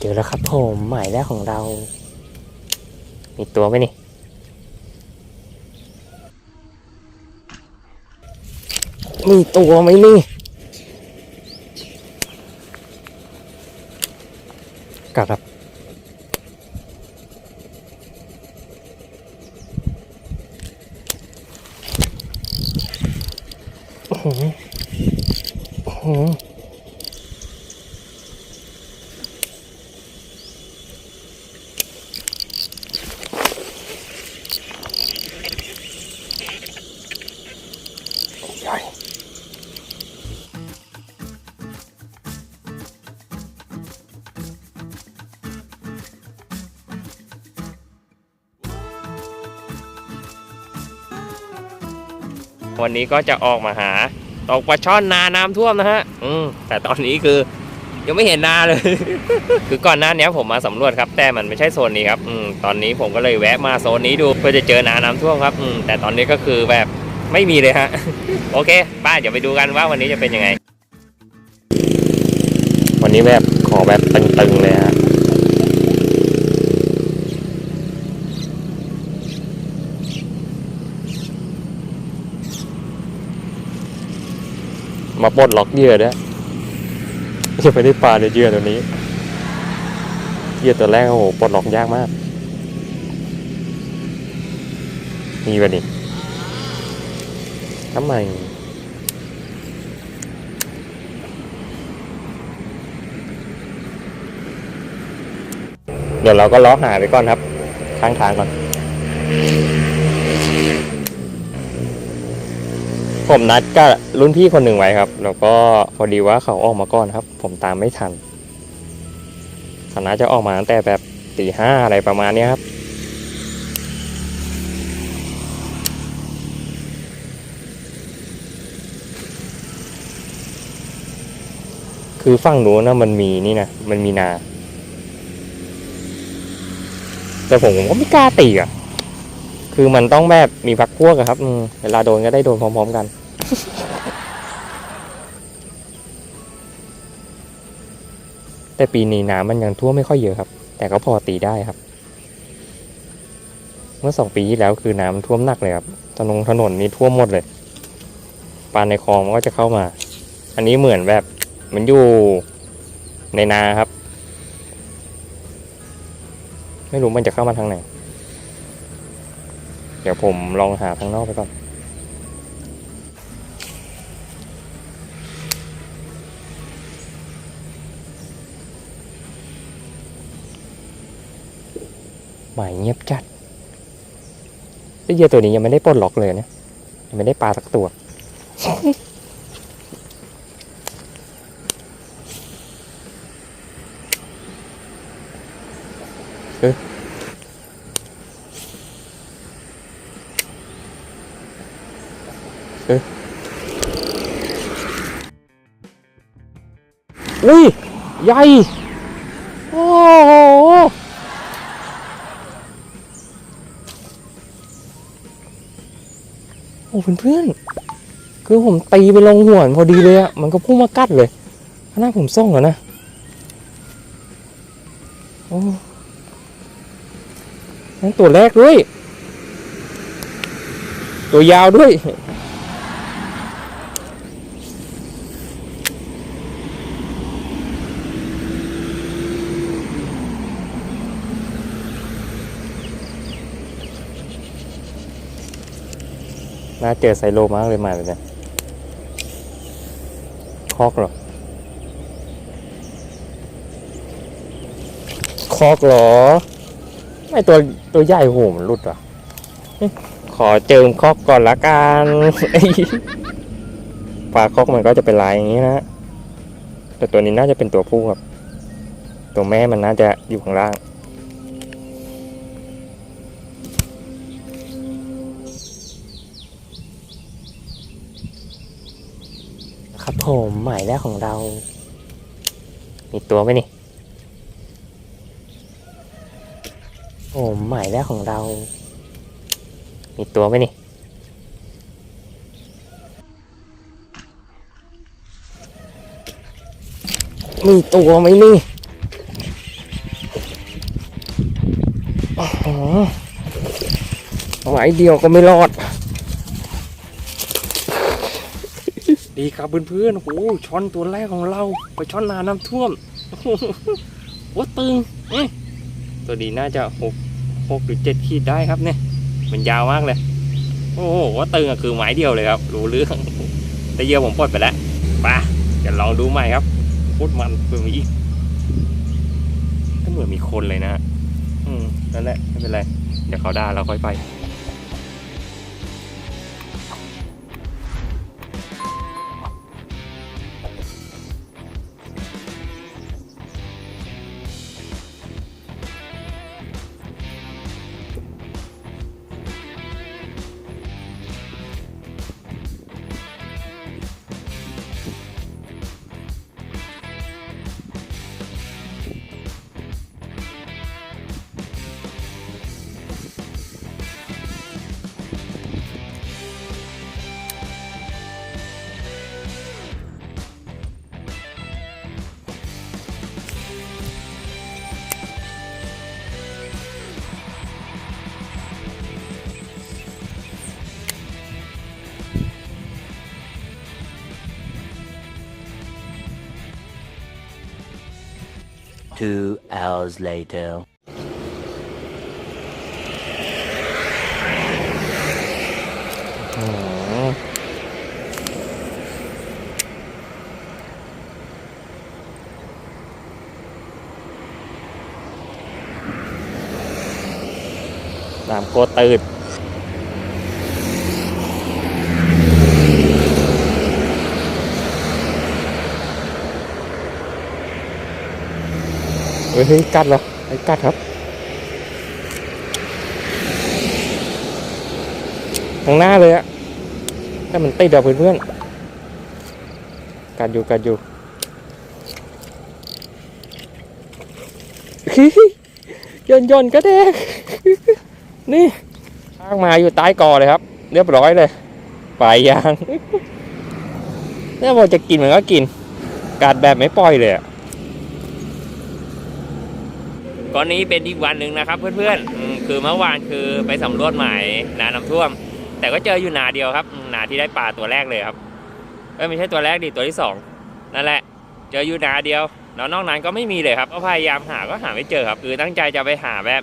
เจอแล้วครับผมหมายแรกของเรา มีตัวไหมนี่ มีตัวไหมนี่กลับครับโอ้โห วันนี้ก็จะออกมาหาตกปลาช่อนนาน้ำท่วมนะฮะ อืมแต่ตอนนี้คือยังไม่เห็นนาเลย คือก่อนหน้านี้ผมมาสำรวจครับ แต่มันไม่ใช่โซนนี้ครับ อืมตอนนี้ผมก็เลยแวะมาโซนนี้ดูเพื่อจะเจอนาน้ำท่วมครับ อืมแต่ตอนนี้ก็คือแบบไม่มีเลยฮะ โอเค ป้าเดี๋ยวไปดูกันว่าวันนี้จะเป็นยังไง วันนี้แบบขอแบบตึงๆเลยฮะ มาปลดล็อกเหยื่อด้วยยังไม่ได้ปลาในเยื่อตัวนี้เหยื่อตัวแรกโอ้โหปลดล็อกยากมากมีวะนี่ทำไมเดี๋ยวเราก็ล้อหาไปก่อนครับข้างทางก่อน ผมนัดกับรุ่นพี่คนหนึ่งไว้ครับ แล้วก็พอดีว่าเขาออกมาก่อนครับ ผมตามไม่ทันเขาน่าจะออกมาตั้งแต่แบบตีห้าอะไรประมาณนี้ครับ คือฝั่งนู้นนะมันมีนี่นะมันมีนา แต่ผมผมก็ไม่กล้าตีอะ คือมันต้องแบบมีพักพวกอะครับเวลาโดนก็ได้โดนพร้อมๆกัน แต่ปีนี้น้ำมันยังท่วมไม่ค่อยเยอะครับ แต่ก็พอตีได้ครับ เมื่อสองปีที่แล้วคือน้ำท่วมหนักเลยครับถนนถนนนี่ท่วมหมดเลยปลาในคลองมันก็จะเข้ามา อันนี้เหมือนแบบมันอยู่ในนาครับ ไม่รู้มันจะเข้ามาทางไหน ดี๋ยวผมลองหาทางนอกไปก่อน หมายเงียบจัดไอ้เยื่อตัวนี้ยังไม่ได้ปลดล็อกเลยนะ ยังไม่ได้ปลาสักตัวเอ๊ะ อุ้ย ใหญ่ โอ้โหโอ้เพื่อนๆ คือผมตีไปลงหัวนพอดีเลยอะมันก็พุ่งมากัดเลยขนาผมส่งอะนะ โอ้ทั้งตัวแรกด้วย ตัวยาวด้วย น่าเจอไซโลมากเลยมาเลยเนี่ยคอกเหรอคอกเหรอไม่ตัวตัวใหญ่โหมันรุดอะขอเจิมคอกก่อนละกันปลาคอกมันก็จะเป็นลายอย่างนี้นะแต่ตัวนี้น่าจะเป็นตัวผู้ครับ ตัวแม่มันน่าจะอยู่ข้างล่าง ครับผมหมายแรกของเรา มีตัวไหมนี่โอ้หมายแรกของเรา มีตัวไหมนี่มีตัวไหมนี่หมายเดียวก็ไม่รอด ดีครับเพื่อนๆโอ้ช้อนตัวแรกของเรา ไปช้อนนาน้ำท่วมโอ้ตึงตัวดีน่าจะหกหกหรือเจ็ดขีดได้ครับเนี่ยมันยาวมากเลย โอ้โหว่าตึงอะคือไม้เดียวเลยครับ รู้เรื่องแต่เหยอะผมปลดไปแล้วไปจะลองดูใหม่ครับโคตรมันเพิ่มอีกก็เหมือนมีคนเลยนะฮะอืมนั่นแหละไม่เป็นไร เดี๋ยวเขาด่าเราค่อยไป Two hours later. อืมน้ำโคตรตืด เฮ้ยกัดเหรอไอ้กัดครับข้างหน้าเลยอะถ้ามันติดอะเพื่อนๆกัดอยู่กัดอยู่ย่นย่นก็แดกนี่ข้างมาอยู่ใต้กอเลยครับ เรียบร้อยเลยปลายยางเนี่ยบอจะกินมันก็กิน กัดแบบไม่ปล่อยเลยอะ ก่อนนี้เป็นอีกวันหนึ่งนะครับ เพื่อนๆคือเมื่อวานคือไปสำรวจใหมายนาน้ำท่วม แต่ก็เจออยู่นาเดียวครับนาที่ได้ปลาตัวแรกเลยครับเอ้ยไม่ใช่ตัวแรกดิตัวที่สองนั่นแหละ เจออยู่นาเดียวแล้วนอกนั้นก็ไม่มีเลยครับก็พยายามหาก็หาไม่เจอครับ คือตั้งใจจะไปหาแบบ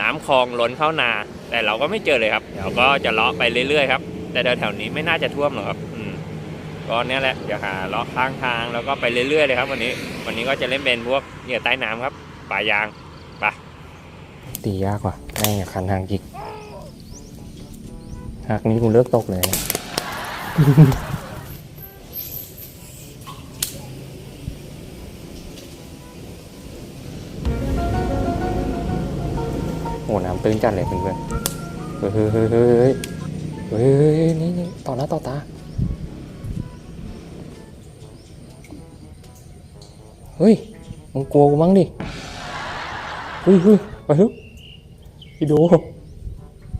น้ำคลองล้นเข้านา แต่เราก็ไม่เจอเลยครับเดี๋ยวก็จะเลาะไปเรื่อยๆครับแต่แถวๆนี้ไม่น่าจะท่วมหรอกครับก็เนี่ยแหละเดี๋ยวหาเลาะข้างทางแล้วก็ไปเรื่อยๆเลยครับ วันนี้ วันนี้ก็จะเล่นเป็นพวกเหยื่อใต้น้ำครับปลายาง ตียากว่ะแม่งคันทางจิกหากนี้กูเลิกตกเลยนะโอ้น้ำตื้นจัดเลยเพื่อนๆเฮ้ยเฮ้ยเฮ้ยเฮ้ยเฮ้ยนี่นี่ต่อหน้าต่อตา เฮ้ยมึงกลัวกูมั้งดิเฮ้ยเฮ้ยไปเถอะ ไอ้ดู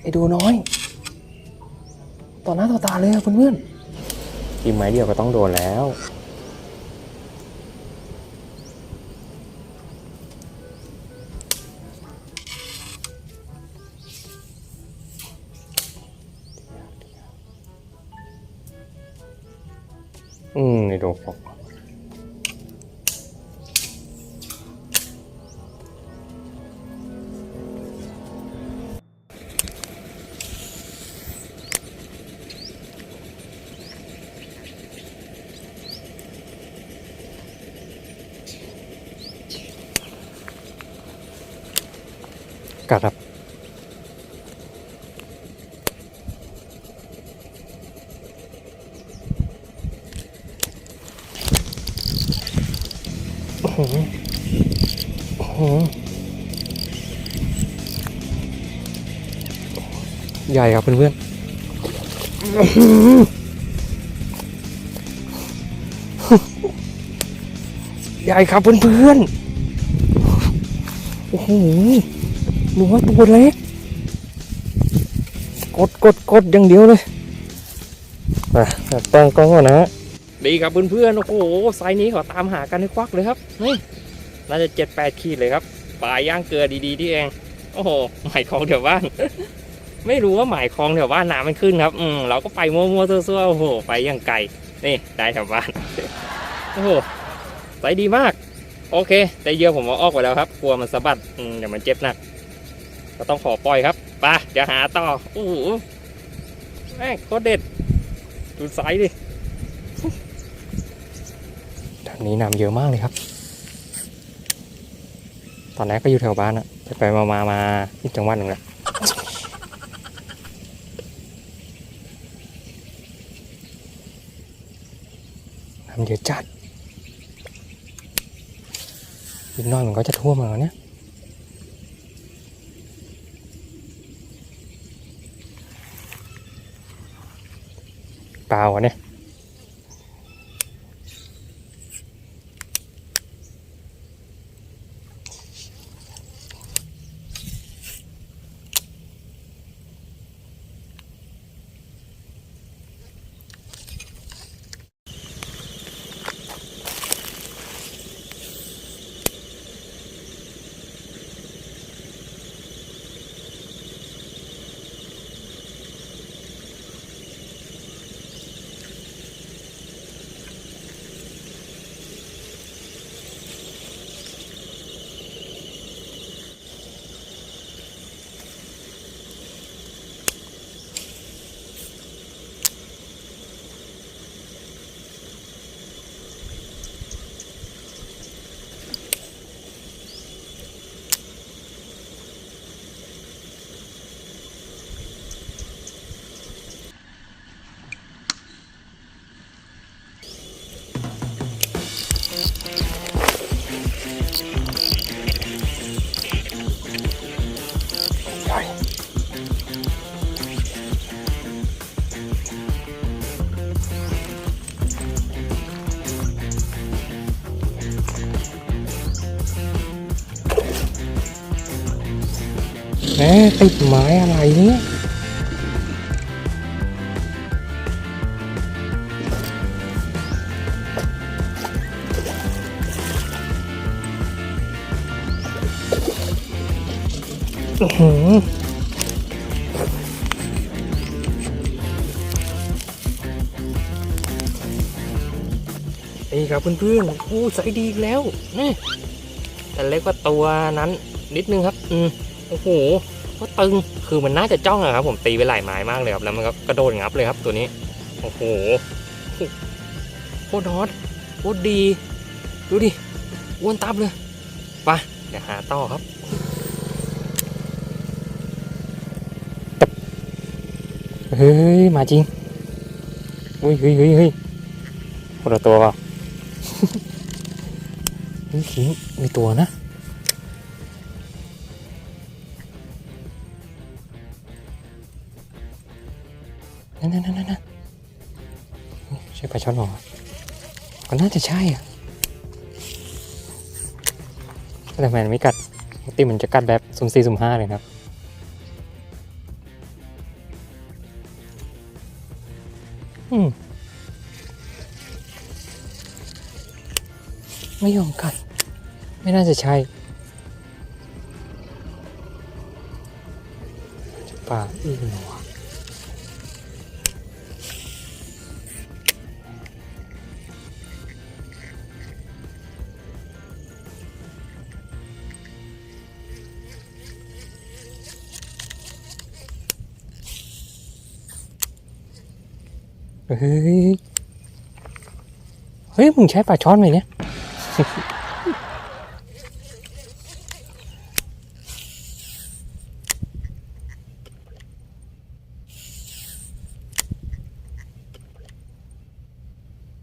ไอ้ดูน้อย ต่อหน้าต่อตาเลยอะเพื่อนๆทีมไม้เดียวก็ต้องโดนแล้ว อืมไอ้โดนฟอก ครับโอ้โหโอ้โหใหญ่ครับเพื่อนๆ ใหญ่ครับเพื่อนๆ โอ้โห หนูว่าตัวเล็กกดกดกดอย่างเดียวเลยอะตั้งกล้องก่อนนะฮะดีครับเพื่อนๆโอ้โหไซส์นี้ขอตามหากันให้ควักเลยครับนี่น่าจะเจ็ดแปดขีดเลยครับปลาย่างเกลือดีๆที่เองโอ้โหหมายคลองแถวบ้าน ไม่รู้ว่าหมายคลองแถวบ้านน้ำมันขึ้นครับ อืมเราก็ไปมั่วๆซั่วๆโอ้โห ไปย่างไกลนี่ได้แถวบ้านโอ้โหไซส์ดีมาก โอเค แต่เยื่อผมเอาออกไปแล้วครับ กลัวมันสะบัดอืมเดี๋ยวมันเจ็บหนัก ก็ต้องขอปล่อยครับไปเดี๋ยวหาต่อโอ้โหแม่งโคตรเด็ด ดูไซส์ดิทางนี้น้ำเยอะมากเลยครับ ตอนแรกก็อยู่แถวบ้านอะไปไปมามามาอีกจังหวัดหนึ่งแหละน้ำเยอะจัดอีกน้อยมันก็จะท่วมแล้วเนี่ย เไม้อะไรเนี่ยอื้อหือนี่ครับเพื่อนๆโอ้ใสดีอีแล้วนี่แต่เล็กกว่าตัวนั้นนิดนึงครับ อืม โอ้โห ก็ตึงคือมันน่าจะจ้องอะครับผมตีไปหลายไม้มากเลยครับแล้วมันก็กระโดดงับเลยครับตัวนี้โอ้โหโคตรฮอตโคตรดี ดูดิอ้วนตับเลยไปเดี๋ยวหาต่อครับเฮ้ยมาจริงอุ้ยเฮ้ยเฮ้ยเฮ้ยคนละตัวเปล่าเฮ้ยขิงมีตัวนะ นั่นนั่นนั่นนั่นใช่ปลาช่อนหรอก็น่าจะใช่อะแต่ทำไมมันไม่กัดปกติมันจะกัดแบบสุ่มสี่สุ่มห้าเลยครับอืมไม่ยอมกัด ไม่น่าจะใช่ปลาอื่นหรอ เฮ้ย เฮ้ย มึงใช้ปลาช้อนไหมเนี่ย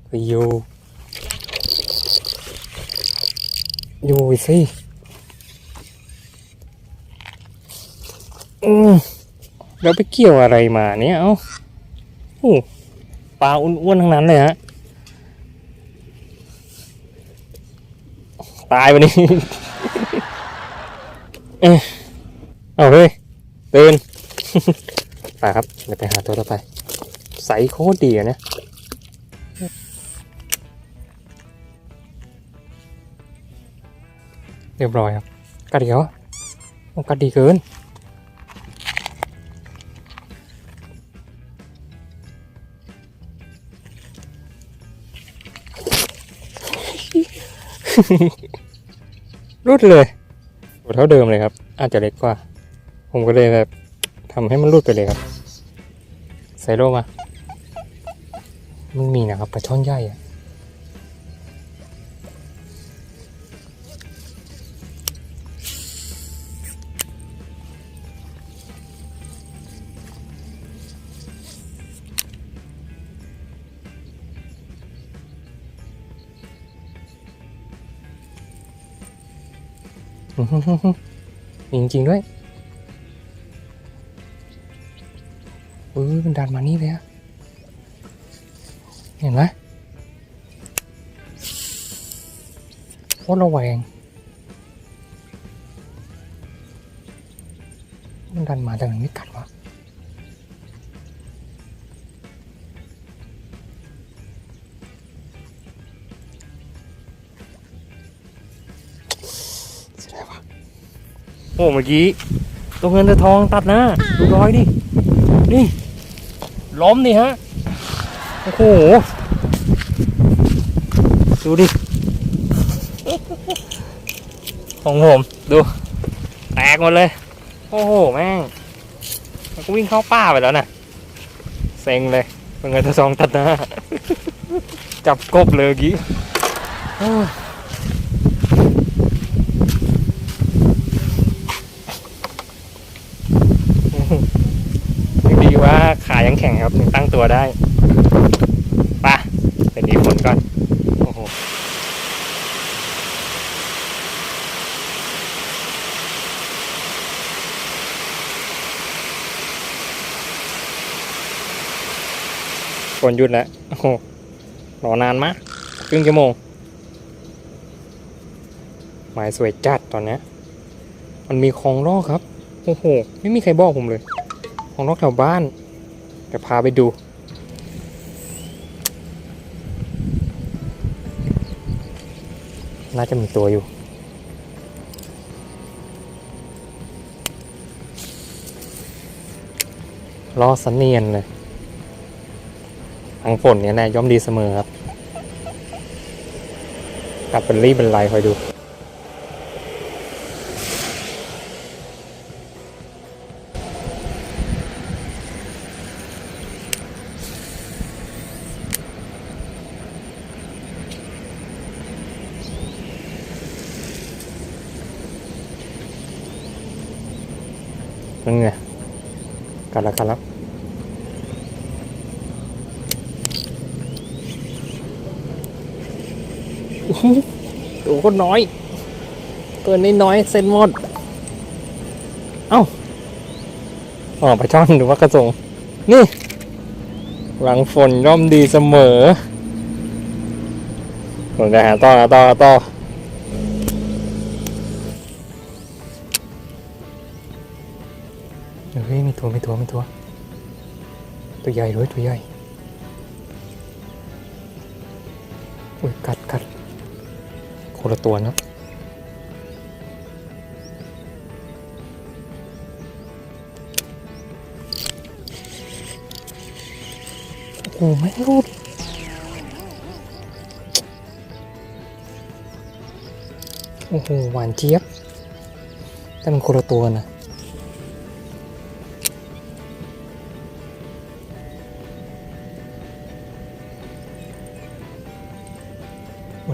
ไปอยู่ อยู่สิอืมแล้วไปเกี่ยวอะไรมาเนี่ย เอ้าโอ้ ปลาอ้วนๆทั้งนั้นเลยฮะตายวันนี้เอ้ยเอาเฮ้ยตื่นไปครับเดี๋ยวไปหาตัวต่อไปใสโคตรดีอะเรียบร้อยครับกระเดียวโอกาสดีเกิน รุดเลยตัวเท่าเดิมเลยครับ อาจจะเล็กกว่า ผมก็เลยแบบทำให้มันรุดไปเลยครับ ใส่โลมามันมีนะครับปลาช่อนใหญ่อะ มีจริงๆด้วยเออมันดันมานี่เลยอะเห็นไหมโคตรระแวง มันดันมาแต่มันไม่กัดวะ เมื่อกี้ตัวเงินตัวทองตัดหน้าดูรอยดิ นี่ล้มดิฮะ โอ้โห ดูดิ ของผม ดู แตกหมดเลย โอ้โห แม่ง มันก็วิ่งเข้าป่าไปแล้วน่ะเซ็งเลยตัวเงินตัวทองตัดหน้า จับกบเลยกี้โอ้ย ยังดีว่าขา ยังแข็งครับยังตั้งตัวได้ไป่ะเป็นดีผลก่อน โอ้โหฝนหยุดแล้ว โอ้โหรอนานมากครึ่งชั่วโมง หมายสวยจัดตอนนี้ มันมีคลองลอกครับ โอ้โห ไม่มีใครบอกผมเลยของนอกแถวบ้าน เดี๋ยวพาไปดูน่าจะมีตัวอยู่รอสันเนียนเลยทางฝนเนี่ยแน่ย่อมดีเสมอครับ กลับเป็นรีบเป็นไรคอยดู กันแล้วกันแล้วอื้อหือตัวก็น้อยเกินนิดน้อยเซนหมด เอ้าอ๋อปลาช่อนหรือว่ากระสงนี่ หลังฝนย่อมดีเสมอผมจะหาต่อหาต่อหาต่อ เฮ้ยมีตัวมีตัวมีตัว ตัวใหญ่ด้วยตัวใหญ่อุ้ยกัดกัดคนละตัวนะโอ้โหไม่รูดโอ้โหหวานเจี๊ยบแต่มันคนละตัวนะ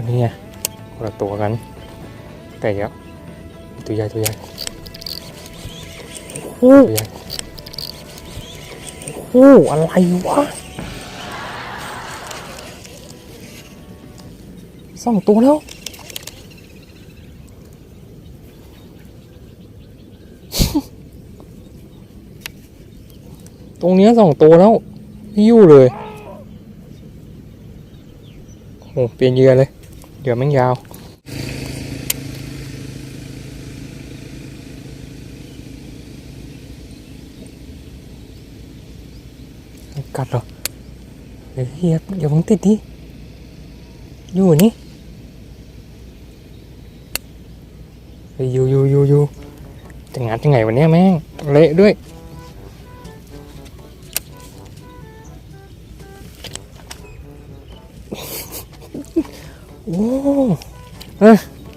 วันนี้ไงคนละตัวกัน แต่เดี๋ยวตัวใหญ่ตัวใหญ่โอ้ตัวใหญ่โอ้อะไรวะสองตัวแล้วตรงเนี้ยสองตัวแล้วไม่อยู่เลย โอ้เปลี่ยนเหยื่อเลย เหยื่อแม่งยาวกัดหรอเฮ้ยอย่าอย่าเพิ่งติดดิอยู่นี่อยู่อยู่อยู่อยู่ใจงานยังไงวันนี้แม่งเละด้วย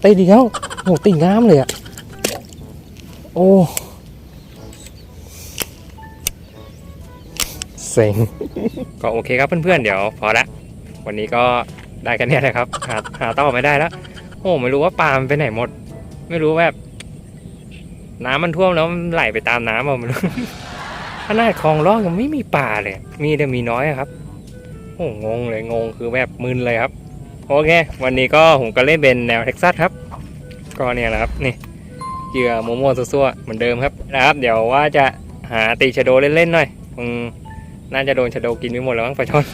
อ้ยตีเดียวโอ้ตีงามเลยอะโอ้เซ็งก็โอเคครับเพื่อนๆ เดี๋ยวพอละ วันนี้ก็ได้กันเนี่ยนะครับ หาหาต่อไม่ได้แล้ว โอ้ไม่รู้ว่าปลามันไปไหนหมด ไม่รู้แบบ น้ำมันท่วมแล้วมันไหลไปตามน้ำเอาไม่รู้ขนาดคลองลอกยังไม่มีปลาเลย มีแต่มีน้อยครับ โอ้งงเลยงงคือแบบมึนเลยครับ โอเค วันนี้ก็ผมก็เล่นเป็นแนวเท็กซัสครับ ก็เนี่ยแหละครับ นี่เหยื่อโมโม่ซัวๆเหมือนเดิมครับนะครับ เดี๋ยวว่าจะหาตีชโดเล่นๆหน่อยอืมน่าจะโดนชโดกินไปหมดแล้วมั้งปลาช่อน